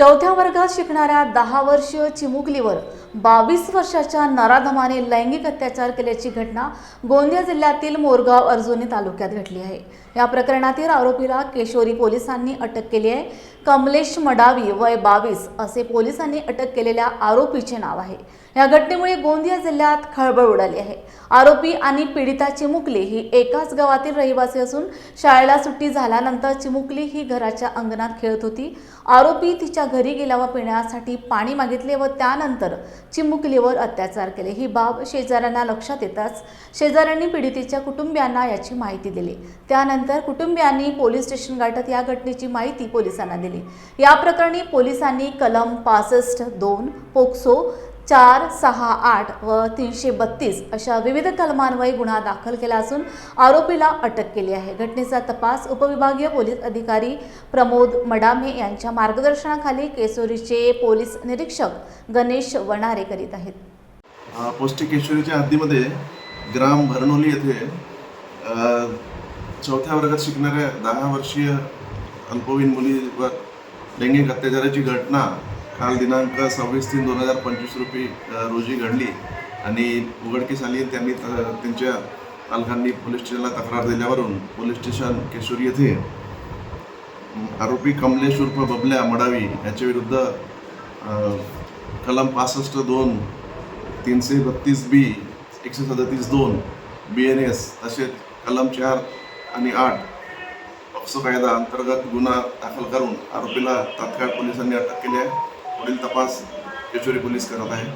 चौथ्या वर्गात शिकणाऱ्या दहा वर्षीय चिमुकलीवर बावीस वर्षाच्या नराधमाने लैंगिक अत्याचार केल्याची घटना गोंदिया जिल्ह्यातील मोरगाव अर्जुनी तालुक्यात घडली आहे. या प्रकरणातील आरोपीला केशोरी पोलिसांनी अटक केली आहे. कमलेश मडावी वय बावीस असे पोलिसांनी अटक केलेल्या आरोपीचे नाव आहे. या घटनेमुळे गोंदिया जिल्ह्यात खळबळ उडाली आहे. आरोपी आणि पीडिता चिमुकली ही एकाच गावातील रहिवासी असून शाळेला सुट्टी झाल्यानंतर चिमुकली ही घराच्या अंगणात खेळत होती. आरोपी तिच्या घरी गेला व पिण्यासाठी पाणी मागितले व त्यानंतर चिमुकलीवर अत्याचार केले. ही बाब शेजाऱ्यांना लक्षात येताच शेजाऱ्यांनी पीडितेच्या कुटुंबियांना याची माहिती दिली. त्यानंतर कुटुंबियांनी पोलीस स्टेशन गाठत या घटनेची माहिती पोलिसांना दिली. या प्रकरणी पोलिसांनी कलम पासष्ट दोन पोक्सो चार सहा आठ व तीनशे बत्तीस अशा विविध कलमान्वये गुन्हा दाखल केला असून आरोपीला अटक केली आहे. घटनेचा तपास उपविभागीय पोलीस अधिकारी प्रमोद मडामे यांच्या मार्गदर्शनाखाली केसोरीचे पोलीस निरीक्षक गणेश वणारे करीत आहेत. अ, पौष्टिक हद्दीमध्ये ग्राम भरणोली येथे चौथ्या वर्गात शिकणाऱ्या दहा वर्षीय अल्पवयीन मुलीवर लैंगिक अत्याचाराची घटना काल दिनांक सव्वीस तीन दोन हजार पंचवीस रोजी रोजी घडली आणि उघडकीस आली. त्यांनी त- त्यांच्या पालकांनी पोलीस स्टेशनला तक्रार दिल्यावरून पोलीस स्टेशन केशोरी येथे आरोपी कमलेश उर्फ बबल्या मडावी याच्या विरुद्ध कलम पासष्ट दोन तीनशे बत्तीस बी एकशे सदतीस दोन बी एन एस तसेच कलम चार आणि आठ पक्ष कायदा अंतर्गत गुन्हा दाखल करून आरोपीला तात्काळ पोलिसांनी अटक केली आहे. पुढील तपास केशोरी पोलीस करत आहे.